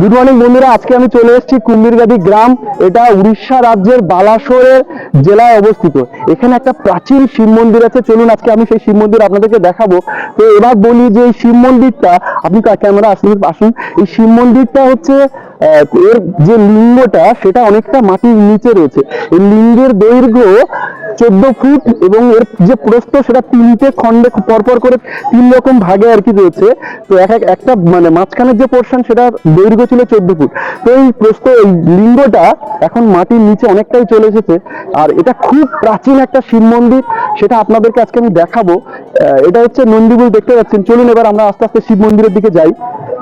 Good morning বন্ধুরা। আজকে আমি চলে এসেছি কুম্বিরগাদি গ্রাম। এটা উড়িষ্যা রাজ্যের বালাসোরের জেলায় অবস্থিত। এখানে একটা প্রাচীন শিব মন্দির আছে। চলুন আজকে আমি সেই শিব মন্দির আপনাদেরকে দেখাবো। তো এবার বলি যে এই শিব মন্দিরটা, আপনি ক্যামেরা আসুন আসুন। এই শিব মন্দিরটা হচ্ছে এর যে লিঙ্গটা, সেটা অনেকটা মাটির নিচে রয়েছে। এই লিঙ্গের দৈর্ঘ্য চোদ্দ ফুট এবং এর যে প্রস্থ, সেটা তিনটে খণ্ডে পরপর করে তিন রকম ভাগে আর কি রয়েছে। তো এক এক একটা মানে মাঝখানের যে পোর্শন সেটা দৈর্ঘ্য ছিল চোদ্দ ফুট। তো এই প্রস্থ, এই লিঙ্গটা এখন মাটির নিচে অনেকটাই চলে এসেছে। আর এটা খুব প্রাচীন একটা শিব মন্দির, সেটা আপনাদেরকে আজকে আমি দেখাবো। এটা হচ্ছে নন্দীবুল দেখতে পাচ্ছেন। চলুন এবার আমরা আস্তে আস্তে শিব মন্দিরের দিকে যাই।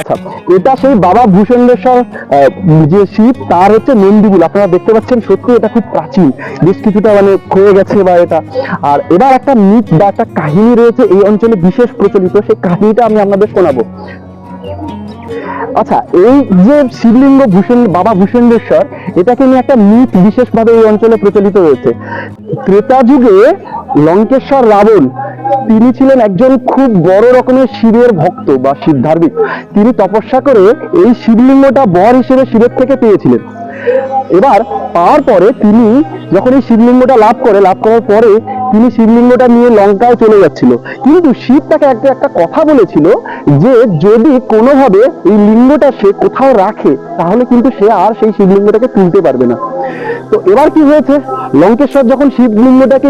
আচ্ছা এটা সেই বাবা ভূষণেশ্বর যে শিব, তার হচ্ছে নন্দীগুল আপনারা দেখতে পাচ্ছেন, সত্যি এটা খুব প্রাচীন। বেশ কিছুটা মানে ক্ষয়ে গেছে বা এটা। আর এবার একটা মিথ বা একটা কাহিনী রয়েছে, এই অঞ্চলে বিশেষ প্রচলিত। সেই কাহিনীটা আমি আপনাদের শোনাবো। আচ্ছা এই যে শিবলিঙ্গ ভূষণ, বাবা ভূষণেশ্বর, এটাকে নিয়ে একটা মিথ বিশেষভাবে এই অঞ্চলে প্রচলিত রয়েছে ত্রেতা যুগে লঙ্কেশ্বর রাবণ, তিনি ছিলেন একজন খুব বড় রকমের শিবের ভক্ত বা শিব ধার্মিক তিনি তপস্যা করে এই শিবলিঙ্গটা বর হিসেবে শিবের থেকে পেয়েছিলেন। এবার পাওয়ার পরে তিনি যখন এই শিবলিঙ্গটা লাভ করে, লাভ করার পরে তিনি শিবলিঙ্গটা নিয়ে লঙ্কায় চলে যাচ্ছিল। কিন্তু শিব তাকে একটা একটা কথা বলেছিল যে যদি কোনোভাবে এই লিঙ্গটা সে কোথাও রাখে, তাহলে কিন্তু সে আর সেই শিবলিঙ্গটাকে তুলতে পারবে না। তো এবার কি হয়েছে? লঙ্কেশ্বর যখন শিবলিঙ্গটাকে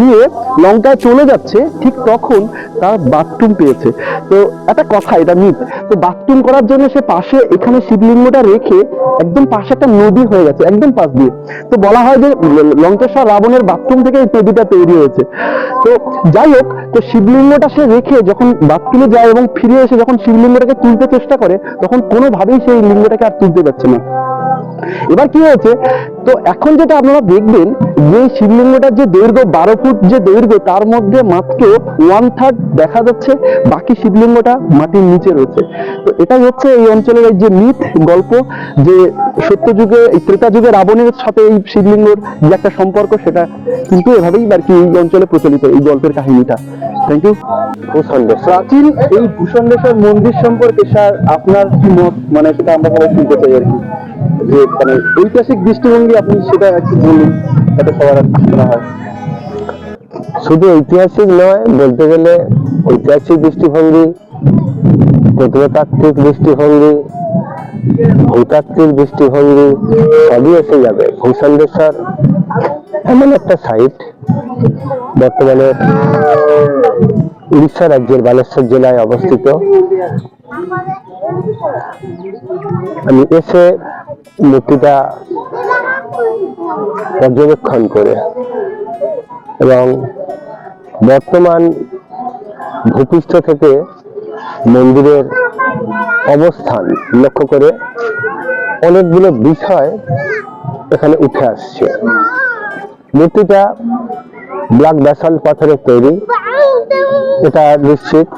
নিয়ে লঙ্কায় চলে যাচ্ছে, ঠিক তখন তার বাথরুম পেয়েছে। তো একটা কথা, এটা মিথ তো বাথরুম করার জন্য সে পাশে এখানে শিবলিঙ্গটা রেখে একদম পাশে একটা নদী হয়ে গেছে, একদম পাশ দিয়ে। তো বলা হয় যে লঙ্কেশ্বর রাবণের বাথরুম থেকে এই নদীটা তৈরি হয়েছে। তো যাই হোক, তো শিবলিঙ্গটা সে রেখে যখন বাথরুমে যায় এবং ফিরে এসে যখন শিবলিঙ্গটাকে তুলতে চেষ্টা করে, তখন কোনোভাবেই সেই লিঙ্গটাকে আর তুলতে পারছে না। এবার কি হয়েছে? তো এখন যেটা আপনারা দেখবেন যে শিবলিঙ্গটার যে দৈর্ঘ্য বারো ফুট যে দৈর্ঘ্য তার মধ্যে মাত্র ওয়ান থার্ড দেখা যাচ্ছে বাকি শিবলিঙ্গটা মাটির নিচে রয়েছে। তো এটাই হচ্ছে এই অঞ্চলের এই যে মিথ গল্প যে সত্য যুগে এই ত্রেতা যুগে রাবণের সাথে এই শিবলিঙ্গর যে একটা সম্পর্ক সেটা কিন্তু এভাবেই আর কি এই অঞ্চলে প্রচলিত এই গল্পের কাহিনীটা। থ্যাংক ইউ ভূষণ্ডেশ্বর প্রাচীন এই ভূষণ্ডেশ্বর মন্দির সম্পর্কে স্যার আপনার কি মত? মানে সেটা আমরা সবাই শুনতে চাই আর কি। যে মানে ঐতিহাসিক দৃষ্টিভঙ্গি আপনি সেটা একটু বলুন, যাতে সবার আস্থা হয়। শুধু ঐতিহাসিক নয়, বলতে গেলে ঐতিহাসিক দৃষ্টিভঙ্গি, প্রত্নতাত্ত্বিক দৃষ্টিভঙ্গি, ভূতাত্ত্বিক দৃষ্টিভঙ্গি, সবই এসে যাবে। ভূষণ্ডেশ্বর এমন একটা সাইট বর্তমানে উড়িষ্যা রাজ্যের বালেশ্বর জেলায় অবস্থিত। আমি এসে মূর্তিটা পর্যবেক্ষণ করে এবং বর্তমান ভূপৃষ্ঠ থেকে মন্দিরের অবস্থান লক্ষ্য করে অনেকগুলো বিষয় এখানে উঠে আসছে। মূর্তিটা ব্ল্যাক ব্যাসাল পাথরের তৈরি। এটা নিশ্চিত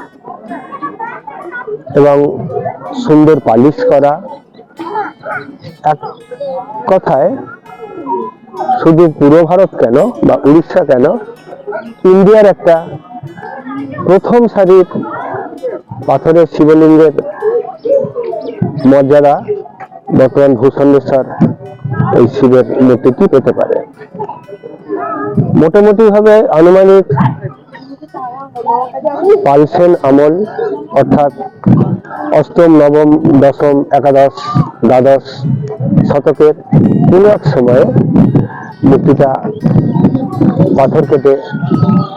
এবং সুন্দর পালিশ করা। এক কথায়, শুধু পূর্ব ভারত কেন বা উড়িষ্যা কেন, ইন্ডিয়ার একটা প্রথম সারির পাথরের শিবলিঙ্গের মর্যাদা বর্তমান ভূষণ্ডেশ্বর এই শিবের মূর্তিটি পেতে পারে। মোটামুটি ভাবে আনুমানিক পালসেন আমল, অর্থাৎ অষ্টম, নবম, দশম, একাদশ, দ্বাদশ শতকের কোন এক সময়ে মূর্তিটা পাথর কেটে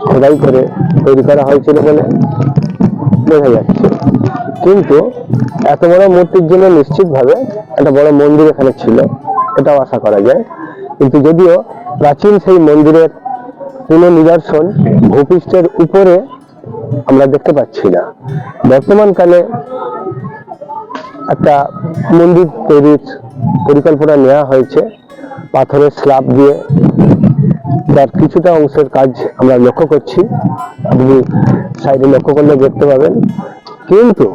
খোদাই করে তৈরি করা হয়েছিল বলে বোঝা যাচ্ছে। কিন্তু এত বড় মূর্তির জন্য নিশ্চিতভাবে একটা বড় মন্দির এখানে ছিল, এটাও আশা করা যায়। কিন্তু যদিও প্রাচীন সেই মন্দিরের কোনো নিদর্শন ভূপৃষ্ঠের উপরে আমরা দেখতে পাচ্ছি না। বর্তমানকালে একটা মন্দির তৈরির পরিকল্পনা নেওয়া হয়েছে। পাথরের স্ল্যাব দিয়ে যার কিছুটা অংশের কাজ আমরা লক্ষ্য করছি। আপনি সাইডে লক্ষ্য করলে দেখতে পাবেন। কিন্তু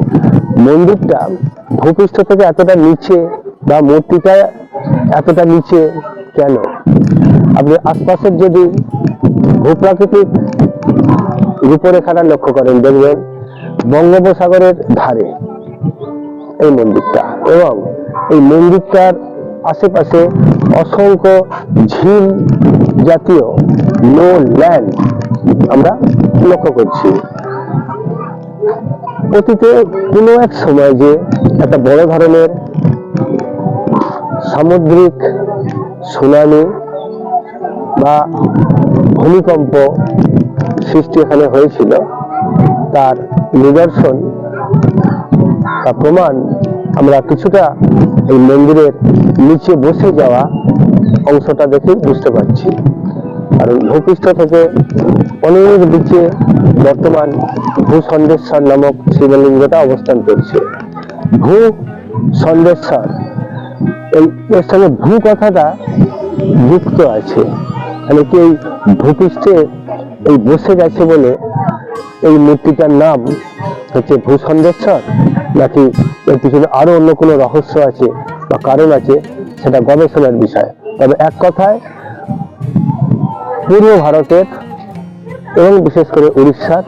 মন্দিরটা ভূপৃষ্ঠ থেকে এতটা নিচে বা মূর্তিটা এতটা নিচে কেন? আপনি আশপাশের যদি ভূপ্রাকৃতিক রূপরেখাটা লক্ষ্য করেন, দেখবেন বঙ্গোপসাগরের ধারে এই মন্দিরটা। এবং এই মন্দিরটার আশেপাশে অসংখ্য ঝিল জাতীয় নো ল্যান্ড আমরা লক্ষ্য করছি। অতীতে কোনো এক সময় যে একটা বড় ধরনের সামুদ্রিক সুনামি বা ভূমিকম্প সৃষ্টি এখানে হয়েছিল, তার নিদর্শন বা প্রমাণ আমরা কিছুটা এই মন্দিরের নিচে বসে যাওয়া অংশটা দেখে বুঝতে পারছি। কারণ ভূপৃষ্ঠ থেকে অনেক নিচে বর্তমান ভূসন্দেশ্বর নামক শিবলিঙ্গটা অবস্থান করছে। ভূ সন্দেশ্বর এই এর সঙ্গে ভূ কথাটা যুক্ত আছে। মানে কি এই ভূপৃষ্ঠে এই বসে গেছে বলে এই মূর্তিটার নাম হচ্ছে ভূসন্দেশ্বর। নাকি এর পিছনে আরও অন্য কোনো রহস্য আছে বা কারণ আছে, সেটা গবেষণার বিষয়। তবে এক কথায়, পূর্ব ভারতের এবং বিশেষ করে উড়িষ্যার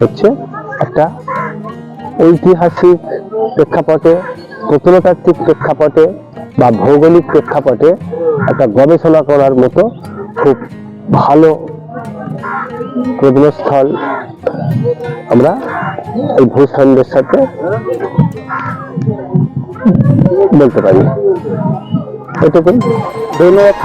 হচ্ছে একটা ঐতিহাসিক প্রেক্ষাপটে, প্রত্নতাত্ত্বিক প্রেক্ষাপটে বা ভৌগোলিক প্রেক্ষাপটে একটা গবেষণা করার মতো খুব ভালো প্রত্নস্থল আমরা এই ভূষণদের সাথে বলতে পারি। এটুকুই। ধন্যবাদ